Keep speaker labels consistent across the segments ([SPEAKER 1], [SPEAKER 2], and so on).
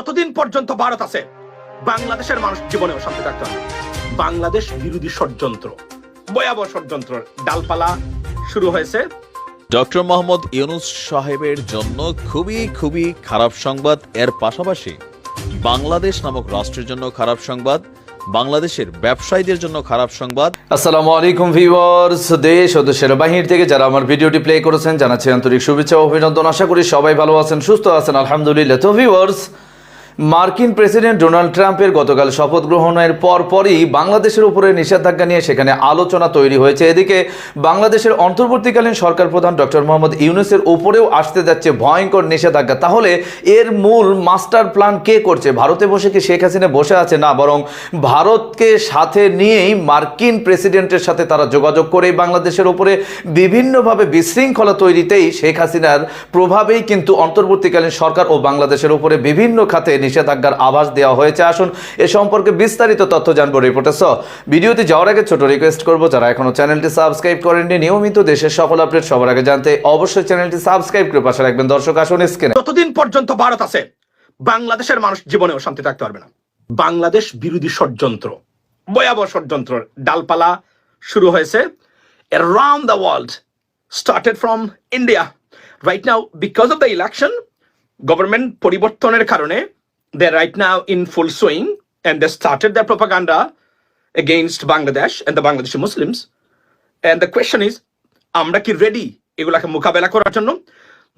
[SPEAKER 1] যতদিন পর্যন্ত ভারত আছে বাংলাদেশের মানুষ জীবনে অশান্তি থাকতে হবে বাংলাদেশ বিরোধী ষড়যন্ত্র ভয়াবহ ষড়যন্ত্র ডালপালা শুরু হয়েছে।
[SPEAKER 2] ডক্টর মোহাম্মদ ইউনুস সাহেবের জন্য খুবই খুবই খারাপ সংবাদ। এর পাশাপাশি বাংলাদেশ নামক রাষ্ট্রের জন্য খারাপ সংবাদ বাংলাদেশের ব্যবসায়ীদের জন্য খারাপ সংবাদ।
[SPEAKER 3] আসসালামু আলাইকুম ভিউয়ার্স দেশ ও দেশের বাহির থেকে যারা আমার ভিডিওটি প্লে করেছেন জানাচ্ছি আন্তরিক শুভেচ্ছা ও অভিনন্দন। আশা করি সবাই ভালো আছেন সুস্থ আছেন আলহামদুলিল্লাহ। তো ভিউয়ার্স মার্কিন প্রেসিডেন্ট ডোনাল্ড ট্রাম্পের গতকাল শপথ গ্রহণের পরপরই বাংলাদেশের উপরে নিষেধাজ্ঞা নিয়ে সেখানে আলোচনা তৈরি হয়েছে। এদিকে বাংলাদেশের অন্তর্বর্তীকালীন সরকার প্রধান ডক্টর মোহাম্মদ ইউনুসের উপরেও আসতে যাচ্ছে ভয়ঙ্কর নিষেধাজ্ঞা। তাহলে এর মূল মাস্টার প্ল্যান কে করছে? ভারতে বসে কি শেখ হাসিনা বসে আছে? না, বরং ভারতকে সাথে নিয়েই মার্কিন প্রেসিডেন্টের সাথে তারা যোগাযোগ করে বাংলাদেশের উপরে বিভিন্নভাবে বিশৃঙ্খলা তৈরিতেই শেখ হাসিনার প্রভাবেই কিন্তু অন্তর্বর্তীকালীন সরকার ও বাংলাদেশের উপরে বিভিন্ন খাতে নিষেধাজ্ঞার আভাস দেওয়া হয়েছে। আসুন এ সম্পর্কে বিস্তারিত তথ্য জানব রিপোর্টে। সহ ভিডিওতে যাওয়ার আগে ছোট রিকোয়েস্ট করব, যারা এখনও চ্যানেলটি সাবস্ক্রাইব করেননি, নিয়মিত দেশের সকল আপডেট সবার আগে জানতে অবশ্যই চ্যানেলটি সাবস্ক্রাইব করে পাশে রাখবেন। দর্শক, আসুন স্ক্রিনে
[SPEAKER 1] যতদিন পর্যন্ত ভারত আছে, বাংলাদেশের মানুষ জীবনে অশান্তি থাকতে পারবে না। বাংলাদেশ বিরোধী ষড়যন্ত্র, ভয়াবহ ষড়যন্ত্র। ডালপালা শুরু হয়েছে। Around the world started from India. Right now, because of the election, government পরিবর্তনের কারণে they're right now in full swing and they started their propaganda against Bangladesh and the Bangladeshi Muslims and the question is আমরা কি ready এগুলাকে মোকাবেলা করার জন্য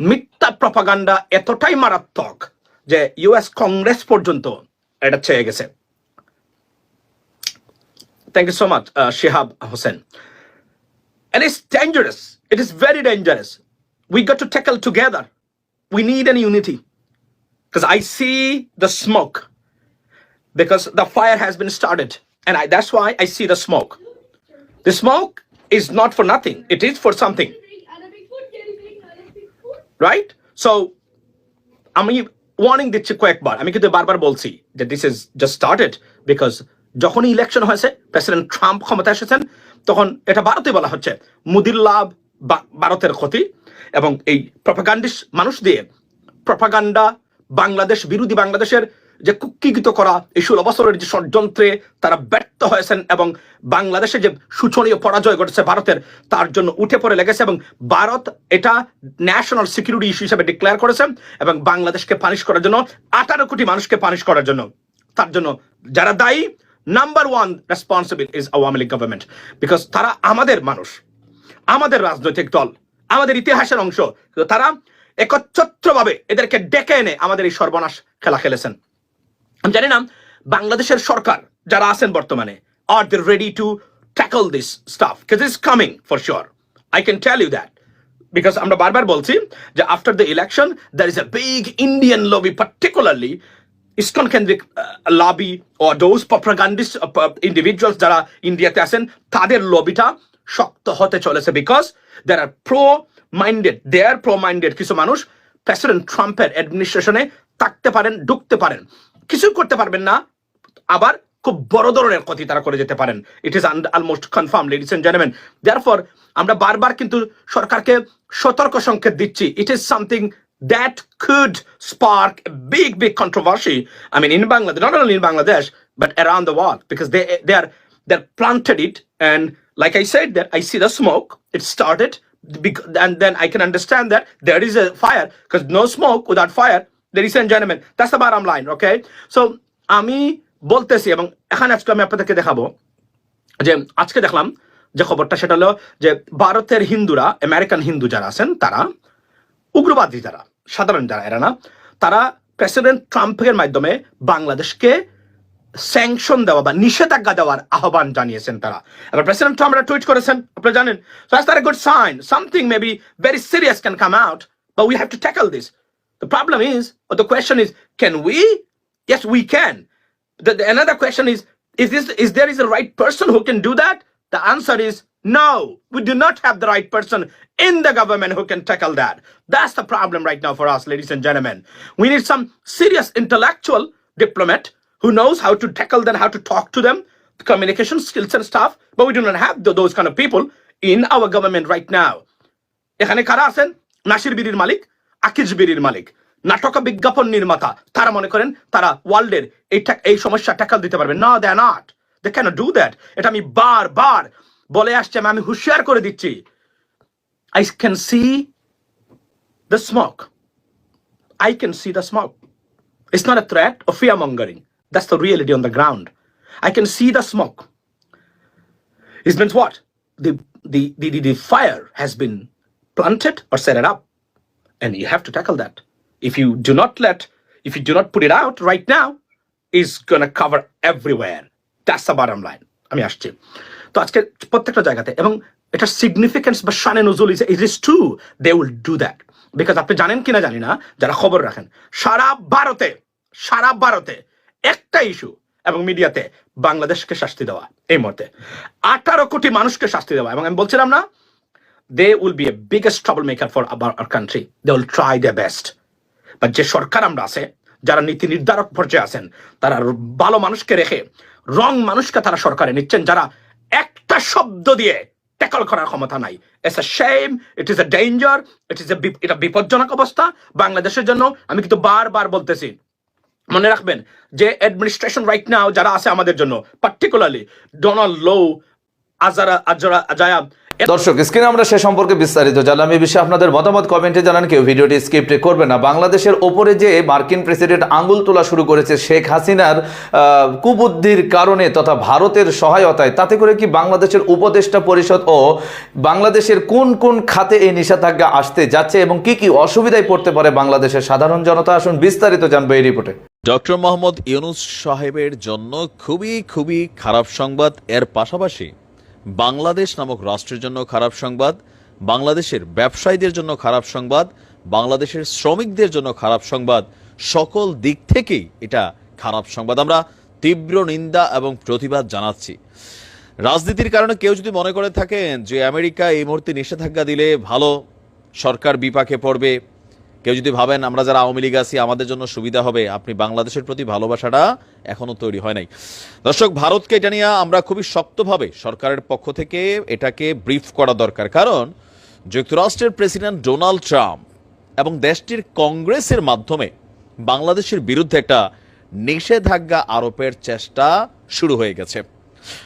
[SPEAKER 1] মিথ্যা propaganda এতটাই মারাত্মক যে ইউএস কংগ্রেস পর্যন্ত এটা চেয়ে গেছে thank you so much Shihab Hossain And it's dangerous. It is very dangerous. We got to tackle together. We need an unity. Because I see the smoke. Because the fire has been started. And I, that's why I see the smoke. The smoke is not for nothing. It is for something. right so আমি warning দিচ্ছি কয়েকবার আমি কিন্তু বারবার বলছি যে this is just started because যখনই election হয়েছে প্রেসিডেন্ট ট্রাম্প ক্ষমতা এসেছেন তখন এটা ভারতে বলা হচ্ছে মুদির লাভ ভারতের ক্ষতি এবং এই প্রপাগান্ডিস মানুষ দিয়ে প্রপাগান্ডা বাংলাদেশ, বিরোধী বাংলাদেশের যে কুক্ষিগত করা এই ষোলো বছরের যে ষড়যন্ত্রে তারা ব্যর্থ হয়েছেন এবং বাংলাদেশে যে শোচনীয় পরাজয় ঘটেছে ভারতের, তার জন্য উঠে পড়ে লেগেছে এবং ভারত এটা ন্যাশনাল সিকিউরিটি ইস্যু হিসেবে ডিক্লেয়ার করেছে এবং বাংলাদেশকে পানিশ করার জন্য, আঠারো কোটি মানুষকে পানিশ করার জন্য। তার জন্য যারা দায়ী number one responsible is Awami League government because তারা আমাদের মানুষ, আমাদের রাজনৈতিক দল, আমাদের ইতিহাসের অংশ। তারা একচ্ছত্রভাবে এদেরকে ডেকে এনে আমাদের এই সর্বনাশ খেলা খেলেছেন। আমি জানি না, বাংলাদেশের সরকার যারা আছেন বর্তমানে আর they ready to tackle this stuff because is coming for sure I can tell you that because আমরা বারবার বলছি যে after the election there is a big Indian lobby particularly ISKCON কেন্দ্রিক লবি ও দোজ প্রপাগান্ডিস্ট ইন্ডিভিজুয়ালস যারা ইন্ডিয়াতে আছেন, তাদের লবিটা শক্ত হতে চলেছে because there are pro minded they are pro minded কিছু মানুষ প্রেসিডেন্ট ট্রাম্পের অ্যাডমিনিস্ট্রেশনে থাকতে পারেন ঢুকতে পারেন কিছু করতে পারবেন না আবার খুব বড় ধরনের ক্ষতি তারা করে যেতে পারেন it is almost confirm ladies and gentleman therefore আমরা বারবার কিন্তু সরকারকে সতর্ক সংকেত দিচ্ছি it is something could spark a big, big controversy. I mean, in Bangladesh, not only in Bangladesh, but around the world, because they they are they're planted it, and like I said, that I see the smoke. It started, bec- and then I can understand that there is a fire, because no smoke without fire. Ladies and gentlemen, that's the bottom line. Okay, so আমি বলতেছি এবং এখানে আজকে আমি আপনাদেরকে দেখাবো যে আজকে দেখলাম যে খবরটা সেটা হলো যে ভারতের হিন্দুরা আমেরিকান হিন্দু যারা আছেন তারা উগ্রবাদী যারা সাধারণ যারা এরা না তারা প্রেসিডেন্ট ট্রাম্পের মাধ্যমে বাংলাদেশকে স্যাংশন দেওয়া বা নিষেধাজ্ঞা দেওয়ার আহ্বান জানিয়েছেন তারা এবার প্রেসিডেন্ট ট্রাম্প একটা টুইট করেছেন আপনারা জানেন so that's a good sign something maybe very serious can come out but we have to tackle this the problem is or the question is can we yes we can the, the- another question is is this is there is a right person who can do that the answer is no we do not have the right person in the government who can tackle that that's the problem right now for us ladies and gentlemen we need some serious intellectual diplomat who knows how to tackle them how to talk to them the communication skills and stuff but we do not have tho- those kind of people in our government right now এখানে কারা আছেন নাসির বিরির মালিক আকিজ বিরির মালিক নাটক বিজ্ঞাপন নির্মাতা তারা মনে করেন তারা ওয়ার্ল্ডের এই এই সমস্যা ট্যাকল দিতে পারবে না they not they can do that এটা আমি বার বার বলে আসছি আমি আমি হুঁশিয়ার করে দিচ্ছি I can see the smoke I can see the smoke It's not a threat or fear mongering. That's the reality on the ground. I can see the smoke. It means what? The, the, the, the, fire has been planted or set it up. And you have to tackle that. If you do not let, if you do not put it out right now, it's gonna cover everywhere. That's the bottom line. আমি আসছি তো আজকে প্রত্যেকটা জায়গাতে এবং এটা significance বা শানে নজুল is it is true they will do that because আপনি জানেন কিনা জানি না যারা খবর রাখেন সারা ভারতে সারা ভারতে একটা ইস্যু এবং মিডিয়াতে বাংলাদেশকে শাস্তি দেওয়া এই মুহূর্তে। আঠারো কোটি মানুষকে শাস্তি দেওয়া এবং আমি বলছিলাম না they will be a biggest trouble maker for আবার our country they will try the best বা যে সরকার আমরা আছে, যারা নীতি নির্ধারক পর্যায়ে আছেন, তারা ভালো মানুষকে রেখে রং মানুষকে তারা সরকারে নিচ্ছেন, যারা একটা শব্দ দিয়ে ট্যাকল করার ক্ষমতা নাই। It's a shame it is a danger it is a এটা বিপজ্জনক অবস্থা। বাংলাদেশের জন্য আমি কিন্তু বারবার বলতেছি মনে রাখবেন যে অ্যাডমিনিস্ট্রেশন রাইট নাও যারা আছে আমাদের জন্য পার্টিকুলারলি ডোনাল্ড লো আজারা আজারা আজায়া
[SPEAKER 3] দর্শক স্ক্রিনে আমরা সে সম্পর্কে বিস্তারিত জানলাম। এই বিষয়ে আপনাদের মতামত কমেন্টে জানান কেউ ভিডিওটি স্ক্রিপ্টে করবে না। বাংলাদেশের ওপরে যে মার্কিন প্রেসিডেন্ট আঙ্গুল তোলা শুরু করেছে শেখ হাসিনার কুবুদ্ধির কারণে তথা ভারতের সহায়তায় তাতে করে কি বাংলাদেশের উপদেষ্টা পরিষদ ও বাংলাদেশের কোন কোন খাতে এই নিষেধাজ্ঞা আসতে যাচ্ছে এবং কি কি অসুবিধায় পড়তে পারে বাংলাদেশের সাধারণ জনতা? আসুন বিস্তারিত জানব এই রিপোর্টে
[SPEAKER 2] ডক্টর মোহাম্মদ ইউনুস সাহেবের জন্য খুবই খুবই খারাপ সংবাদ। এর পাশাপাশি বাংলাদেশ নামক রাষ্ট্রের জন্য খারাপ সংবাদ, বাংলাদেশের ব্যবসায়ীদের জন্য খারাপ সংবাদ, বাংলাদেশের শ্রমিকদের জন্য খারাপ সংবাদ, সকল দিক থেকেই এটা খারাপ সংবাদ। আমরা তীব্র নিন্দা এবং প্রতিবাদ জানাচ্ছি। রাজনীতির কারণে কেউ যদি মনে করে থাকেন যে আমেরিকা এই মুহূর্তে নিষেধাজ্ঞা দিলে ভালো সরকার বিপাকে পড়বে কেউ যদি ভাবেন আমরা যারা আওয়ামী লীগ আছি, আমাদের জন্য সুবিধা হবে, আপনি বাংলাদেশের প্রতি ভালোবাসাটা এখনও তৈরি হয় নাই। দর্শক, ভারতকে এটা নিয়ে আমরা খুবই শক্তভাবে সরকারের পক্ষ থেকে এটাকে ব্রিফ করা দরকার। কারণ যুক্তরাষ্ট্রের প্রেসিডেন্ট ডোনাল্ড ট্রাম্প এবং দেশটির কংগ্রেসের মাধ্যমে বাংলাদেশের বিরুদ্ধে একটা নিষেধাজ্ঞা আরোপের চেষ্টা শুরু হয়ে গেছে।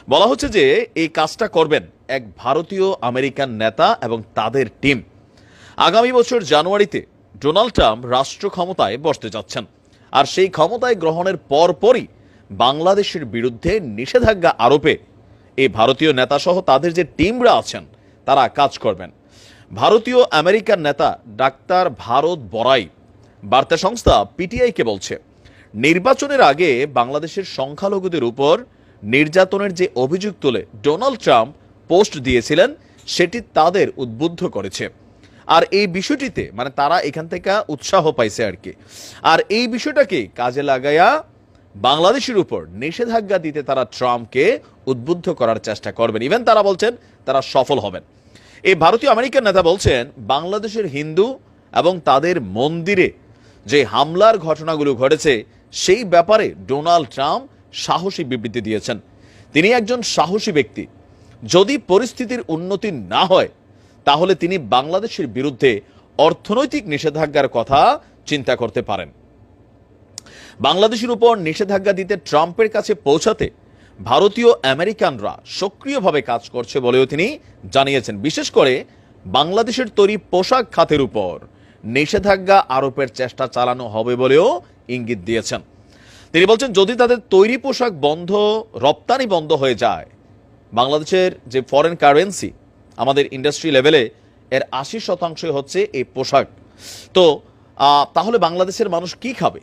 [SPEAKER 2] বলা হচ্ছে যে, এই কাজটা করবেন এক ভারতীয় আমেরিকান নেতা এবং তাদের টিম। আগামী বছর জানুয়ারিতে ডোনাল্ড ট্রাম্প রাষ্ট্র ক্ষমতায় বসতে যাচ্ছেন আর সেই ক্ষমতায় গ্রহণের পরপরই বাংলাদেশের বিরুদ্ধে নিষেধাজ্ঞা আরোপে এই ভারতীয় নেতাসহ তাদের যে টিমরা আছেন, তারা কাজ করবেন। ভারতীয় আমেরিকান নেতা ডাক্তার ভারত বড়াই, বার্তা সংস্থা পিটিআইকে বলছে, নির্বাচনের আগে বাংলাদেশের সংখ্যালঘুদের উপর নির্যাতনের যে অভিযোগ তুলে ডোনাল্ড ট্রাম্প পোস্ট দিয়েছিলেন, সেটি তাদের উদ্বুদ্ধ করেছে। আর এই বিষয়টিতে মানে তারা এখান থেকে উৎসাহ পাইছে আর কি। আর এই বিষয়টাকে কাজে লাগাইয়া বাংলাদেশের উপর নিষেধাজ্ঞা দিতে তারা ট্রাম্পকে উদ্বুদ্ধ করার চেষ্টা করবেন। ইভেন তারা বলছেন, তারা সফল হবেন। এই ভারতীয় আমেরিকান নেতা বলছেন, বাংলাদেশের হিন্দু এবং তাদের মন্দিরে যে হামলার ঘটনাগুলো ঘটেছে, সেই ব্যাপারে ডোনাল্ড ট্রাম্প সাহসী বিবৃতি দিয়েছেন। তিনি একজন সাহসী ব্যক্তি। যদি পরিস্থিতির উন্নতি না হয় তাহলে তিনি বাংলাদেশের বিরুদ্ধে অর্থনৈতিক নিষেধাজ্ঞার কথা চিন্তা করতে পারেন। বাংলাদেশের উপর নিষেধাজ্ঞা দিতে ট্রাম্পের কাছে পৌঁছাতে ভারতীয় আমেরিকানরা সক্রিয়ভাবে কাজ করছে বলেও তিনি জানিয়েছেন। বিশেষ করে বাংলাদেশের তৈরি পোশাক খাতের উপর নিষেধাজ্ঞা আরোপের চেষ্টা চালানো হবে বলেও ইঙ্গিত দিয়েছেন। তিনি বলছেন, যদি তাদের তৈরি পোশাক বন্ধ, রপ্তানি বন্ধ হয়ে যায়, বাংলাদেশের যে ফরেন কারেন্সি আমাদের ইন্ডাস্ট্রি লেভেলে এর আশি শতাংশই হচ্ছে এই পোশাক। তো তাহলে বাংলাদেশের মানুষ কি খাবে?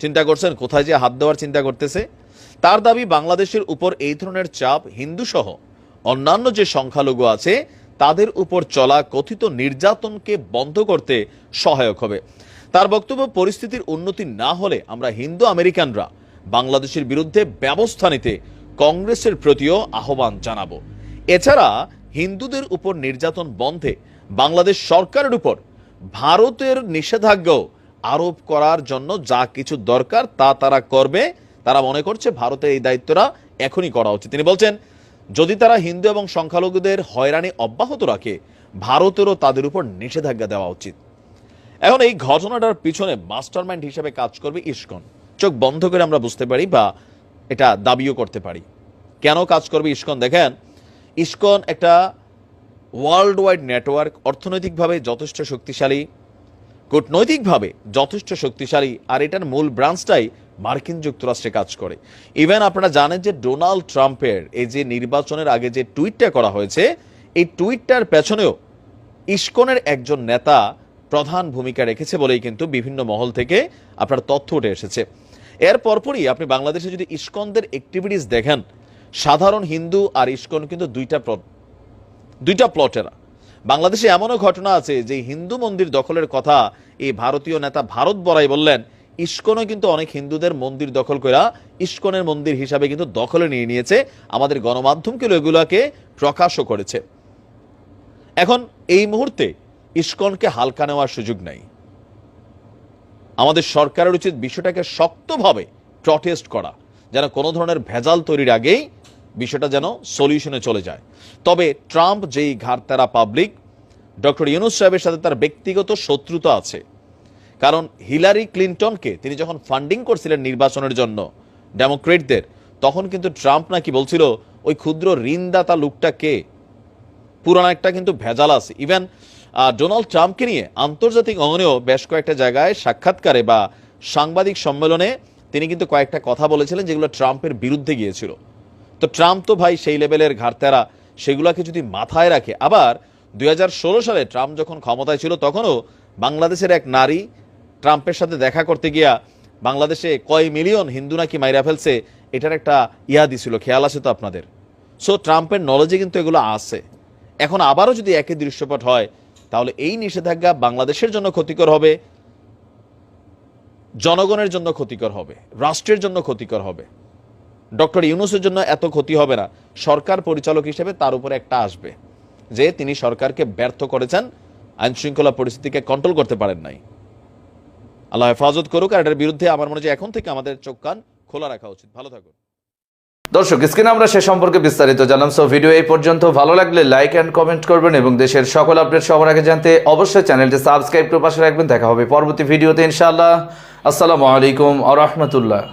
[SPEAKER 2] চিন্তা করছেন, কোথায় যে হাত দেওয়ার চিন্তা করতেছে? তার দাবি, বাংলাদেশের উপর এই ধরনের চাপ হিন্দু সহ অন্যান্য যে সংখ্যালঘু আছে, তাদের উপর চলা কথিত নির্যাতনকে বন্ধ করতে সহায়ক হবে। তার বক্তব্য, পরিস্থিতির উন্নতি না হলে আমরা হিন্দু আমেরিকানরা বাংলাদেশের বিরুদ্ধে ব্যবস্থা নিতে কংগ্রেসের প্রতিও আহ্বান জানাব। এছাড়া হিন্দুদের উপর নির্যাতন বন্ধে বাংলাদেশ সরকারের উপর ভারতের নিষেধাজ্ঞাও আরোপ করার জন্য যা কিছু দরকার তা তারা করবে। তারা মনে করছে ভারতের এই দায়িত্বটা এখনই করা উচিত। তিনি বলছেন, যদি তারা হিন্দু এবং সংখ্যালঘুদের হয়রানি অব্যাহত রাখে, ভারতেরও তাদের উপর নিষেধাজ্ঞা দেওয়া উচিত। এখন এই ঘটনাটার পিছনে মাস্টারমাইন্ড হিসেবে কাজ করবে ইস্কন। চোখ বন্ধ করে আমরা বুঝতে পারি বা এটা দাবিও করতে পারি। কেন কাজ করবে ইস্কন? দেখেন ইস্কন একটা ওয়ার্ল্ড ওয়াইড নেটওয়ার্ক অর্থনৈতিকভাবে যথেষ্ট শক্তিশালী, কূটনৈতিকভাবে যথেষ্ট শক্তিশালী, আর এটার মূল ব্রাঞ্চটাই মার্কিন যুক্তরাষ্ট্রে কাজ করে। ইভেন আপনারা জানেন যে ডোনাল্ড ট্রাম্পের এই যে নির্বাচনের আগে যে টুইটটা করা হয়েছে, এই টুইটটার পেছনেও ইস্কনের একজন নেতা প্রধান ভূমিকা রেখেছে বলেই কিন্তু বিভিন্ন মহল থেকে আপনার তথ্য উঠে এসেছে। এর পরপরই আপনি বাংলাদেশে যদি ইস্কনদের অ্যাক্টিভিটিস দেখেন সাধারণ হিন্দু আর ইস্কন কিন্তু দুইটা দুইটা প্লটেরা বাংলাদেশে এমনও ঘটনা আছে যে হিন্দু মন্দির দখলের কথা এই ভারতীয় নেতা ভারত বড়াই বললেন, ইস্কনও কিন্তু অনেক হিন্দুদের মন্দির দখল করা ইস্কনের মন্দির হিসাবে কিন্তু দখলে নিয়ে নিয়েছে। আমাদের গণমাধ্যমগুলো এগুলোকে প্রকাশও করেছে। এখন এই মুহূর্তে ইস্কনকে হালকা নেওয়ার সুযোগ নাই। আমাদের সরকারের উচিত বিষয়টাকে শক্তভাবে প্রটেস্ট করা, যেন কোনো ধরনের ভেজাল তৈরির আগেই বিষয়টা যেন সলিউশনে চলে যায়। তবে ট্রাম্প যেই ঘাড়তারা পাবলিক, ডক্টর ইউনুস সাহেবের সাথে তার ব্যক্তিগত শত্রুতা আছে। কারণ হিলারি ক্লিনটনকে তিনি যখন ফান্ডিং করছিলেন নির্বাচনের জন্য ডেমোক্রেটদের, তখন কিন্তু ট্রাম্প নাকি বলছিল, ওই ক্ষুদ্র ঋণদাতা লোকটা কে? পুরানো একটা কিন্তু ভেজাল আছে। ইভেন ডোনাল্ড ট্রাম্পকে নিয়ে আন্তর্জাতিক অঙ্গনেও বেশ কয়েকটা জায়গায় সাক্ষাৎকারে বা সাংবাদিক সম্মেলনে তিনি কিন্তু কয়েকটা কথা বলেছিলেন যেগুলো ট্রাম্পের বিরুদ্ধে গিয়েছিল। তো ট্রাম্প তো ভাই সেই লেভেলের ঘাটতেরা সেগুলোকে যদি মাথায় রাখে। আবার দুই হাজার ষোলো সালে ট্রাম্প যখন ক্ষমতায় ছিল, তখনও বাংলাদেশের এক নারী ট্রাম্পের সাথে দেখা করতে গিয়া বাংলাদেশে কয় মিলিয়ন হিন্দু নাকি মাইরা ফেলছে, এটার একটা ইয়া দিছিল খেয়াল আছে তো আপনাদের? সো ট্রাম্পের নলেজে কিন্তু এগুলো আছে। এখন আবারও যদি একই দৃশ্যপট হয়, তাহলে এই নিষেধাজ্ঞা বাংলাদেশের জন্য ক্ষতিকর হবে, জনগণের জন্য ক্ষতিকর হবে, রাষ্ট্রের জন্য ক্ষতিকর হবে। ডক্টর ইউনুসের জন্য এত ক্ষতি হবে না। সরকার পরিচালক হিসেবে তার উপরে একটা আসবে যে তিনি সরকারকে ব্যর্থ করেছেন আইন শৃঙ্খলা পরিস্থিতিকে কন্ট্রোল করতে পারেন নাই। আল্লাহ হেফাজত করুক, আর এটার বিরুদ্ধে আমার মনে হয় এখন থেকে আমাদের চোখ কান খোলা রাখা উচিত। ভালো থাকুন।
[SPEAKER 3] দর্শক, স্ক্রিনে আমরা সে সম্পর্কে বিস্তারিত জানলাম। সো ভিডিও এই পর্যন্ত। ভালো লাগলে লাইক অ্যান্ড কমেন্ট করবেন এবং দেশের সকল আপডেট সবার আগে জানতে অবশ্যই চ্যানেলটি সাবস্ক্রাইব করে পাশে রাখবেন। দেখা হবে পরবর্তী ভিডিওতে ইনশাআল্লাহ। আসসালামু আলাইকুম আ রহমতুল্লাহ।